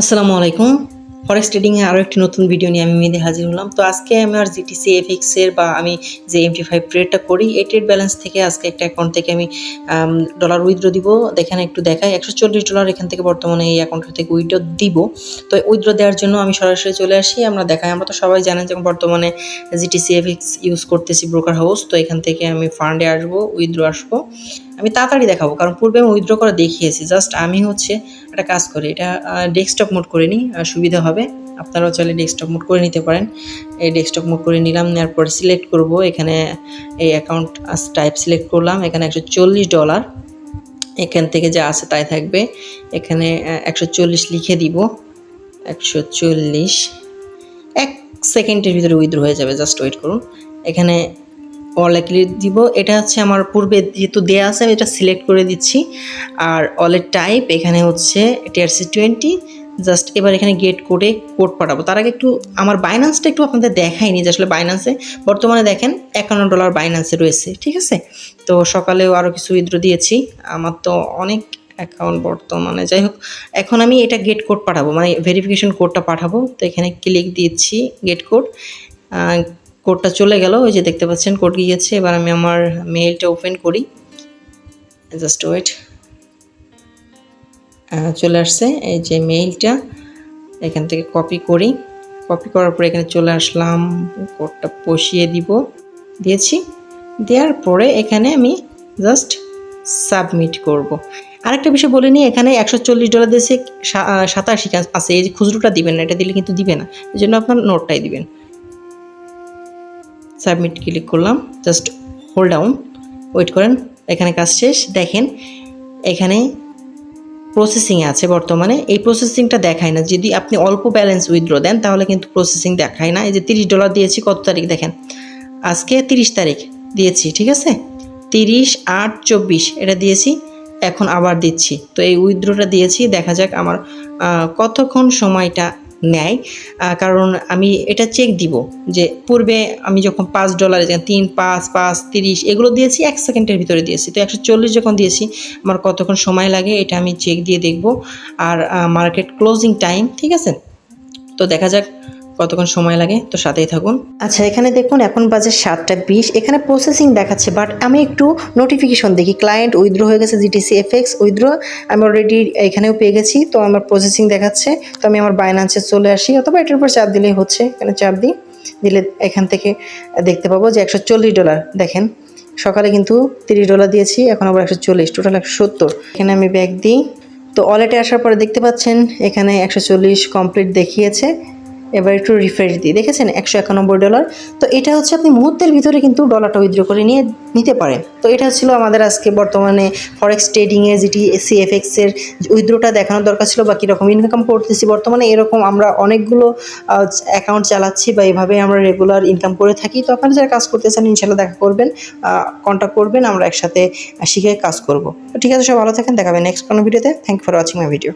আসসালামু আলাইকুম। ফরেক্স ট্রেডিংয়ে আরও একটি নতুন ভিডিও নিয়ে আমি মেয়েদের হাজির হলাম। তো আজকে আমার জিটিসি এফএক্স এর বা আমি যে এমটি ফাইভ ট্রেডটা করি, এই ট্রেড ব্যালেন্স থেকে আজকে একটা অ্যাকাউন্ট থেকে আমি ডলার উইথড্র দিব। দেখেন একটু দেখাই, একশো চল্লিশ ডলার এখান থেকে বর্তমানে এই অ্যাকাউন্ট থেকে উইথড্র দিব। তো উইথড্র দেওয়ার জন্য আমি সরাসরি চলে আসি, আমরা দেখাই। আমরা তো সবাই জানেন যে বর্তমানে জিটিসি এফএক্স ইউজ করতেছি ব্রোকার হাউস তো এখান থেকে আমি ফান্ডে আসব উইথড্র আসব। আমি তাড়াতাড়ি দেখাবো, কারণ পূর্বে আমি উইথড্র করে দেখিয়েছি। জাস্ট আমি হচ্ছে একটা কাজ করি, এটা ডেস্কটপ মোড করে নিই সুবিধা হবে। আপনারাও চাইলে ডেস্কটপ মোড করে নিতে পারেন। এই ডেস্কটপ মোড করে নিলাম, নেওয়ার পরে সিলেক্ট করব। এখানে এই অ্যাকাউন্ট টাইপ সিলেক্ট করলাম। এখানে একশো চল্লিশ ডলার এখান থেকে যা আছে তাই থাকবে। এখানে একশো চল্লিশ লিখে দিব। একশো চল্লিশ, এক সেকেন্ডের ভিতরে উইথড্র হয়ে যাবে। জাস্ট ওয়েট করুন। এখানে অলে ক্লিক দিব। এটা হচ্ছে আমার পূর্বে যেহেতু দেয়া আছে, আমি এটা সিলেক্ট করে দিচ্ছি। আর অলের টাইপ এখানে হচ্ছে টিআরসি টোয়েন্টি জাস্ট এবার এখানে গেট কোডে কোড পাঠাবো। তার আগে একটু আমার বাইন্যান্সটা একটু আপনাদের দেখাইনি যে আসলে বাইন্যান্সে বর্তমানে দেখেন একান্ন ডলার বাইন্যান্সে রয়েছে, ঠিক আছে? তো সকালেও আরও কিছু উইথড্র দিয়েছি। আমার তো অনেক অ্যাকাউন্ট বর্তমানে। যাই হোক, এখন আমি এটা গেট কোড পাঠাবো। মানে ভেরিফিকেশন কোডটা পাঠাবো। তো এখানে ক্লিক দিচ্ছি গেট কোড কোডটা চলে গেল, ওই যে দেখতে পাচ্ছেন কোড গিয়েছে। এবার আমি আমার মেইলটা ওপেন করি। Just wait. চলে আসছে এই যে মেইলটা। এখান থেকে কপি করি। কপি করার পরে এখানে চলে আসলাম, কোডটা বসিয়ে দিব। দিয়েছি। দেওয়ার পরে এখানে আমি জাস্ট সাবমিট করব। আরেকটা বিষয় বলে নিই, এখানে একশো চল্লিশ ডলার দেশে সাতাশি আছে, এই যে খুচরোটা দিবেন না, এটা দিলে কিন্তু দিবে না। এই জন্য আপনার নোটটাই দিবেন। সাবমিট ক্লিক করলাম, জাস্ট হোল্ড ডাউন, ওয়েট করেন, এখানে কাজ শেষ, দেখেন এখানে প্রসেসিংয়ে আছে বর্তমানে, এই প্রসেসিংটা দেখায় না, যদি আপনি অল্প ব্যালেন্স উইথড্র দেন, তাহলে কিন্তু প্রসেসিং দেখায় না, এই যে তিরিশ ডলার দিয়েছি, কত তারিখ দেখেন, আজকে তিরিশ তারিখ দিয়েছি, ঠিক আছে, তিরিশ আট চব্বিশ, এটা দিয়েছি, এখন আবার দিচ্ছি, তো এই উইথড্রটা দিয়েছি, দেখা যাক আমার কতক্ষণ সময়টা নেয়। কারণ আমি এটা চেক দিব যে পূর্বে আমি যখন পাঁচ ডলার তিন, পাঁচ পাঁচ, তিরিশ এগুলো দিয়েছি, এক সেকেন্ডের ভিতরে দিয়েছি। তো একশো চল্লিশ যখন দিয়েছি, আমার কতক্ষণ সময় লাগে এটা আমি চেক দিয়ে দেখব। আর মার্কেট ক্লোজিং টাইম ঠিক আছে? তো দেখা যাক কতক্ষণ সময় লাগে? তো সাথেই থাকুন। আচ্ছা এখানে দেখুন, এখন বাজে সাতটা বিশ। এখানে প্রসেসিং দেখাচ্ছে বাট আমি একটু নোটিফিকেশন দেখি। ক্লায়েন্ট উইথড্র হয়ে গেছে জিটিসি এফএক্স উইথড্র আমি অলরেডি এখানেও পেয়ে গেছি, তো আমার প্রসেসিং দেখাচ্ছে। তো আমি আমার বাইন্যান্সে চলে আসি, অথবা এটার উপর চাপ দিলেই হচ্ছে। এখানে চাপ দিই, দিলে এখান থেকে দেখতে পাবো যে একশো চল্লিশ ডলার দেখেন, সকালে কিন্তু তিরিশ ডলার দিয়েছি, এখন আবার একশো চল্লিশ টোটাল একশো সত্তর। এখানে আমি ব্যাগ দিই। তো ওয়ালেটে আসার পরে দেখতে পাচ্ছেন, এখানে একশো চল্লিশ কমপ্লিট দেখিয়েছে। এবার একটু রিফ্রেশ দিই। দেখেছেন? একশো একানব্বই ডলার তো এটা হচ্ছে আপনি মুহূর্তের ভিতরে কিন্তু ডলারটা উইথড্র করে নিয়ে নিতে পারেন। তো এটা ছিল আমাদের আজকে বর্তমানে ফরেক্স ট্রেডিংয়ে যেটি সিএফএক্সের উইথড্রটা দেখানোর দরকার ছিল বা কীরকম ইনকাম করতেছি বর্তমানে, এরকম আমরা অনেকগুলো অ্যাকাউন্ট চালাচ্ছি বা এভাবে আমরা রেগুলার ইনকাম করে থাকি। তো আপনারা যারা কাজ করতে চান ইনশাল্লাহ দেখা করবেন কন্ট্যাক্ট করবেন, আমরা একসাথে শিখে কাজ করব। তো ঠিক আছে সব ভালো থাকেন দেখাবেন নেক্সট কোনো ভিডিওতে thank for watching my video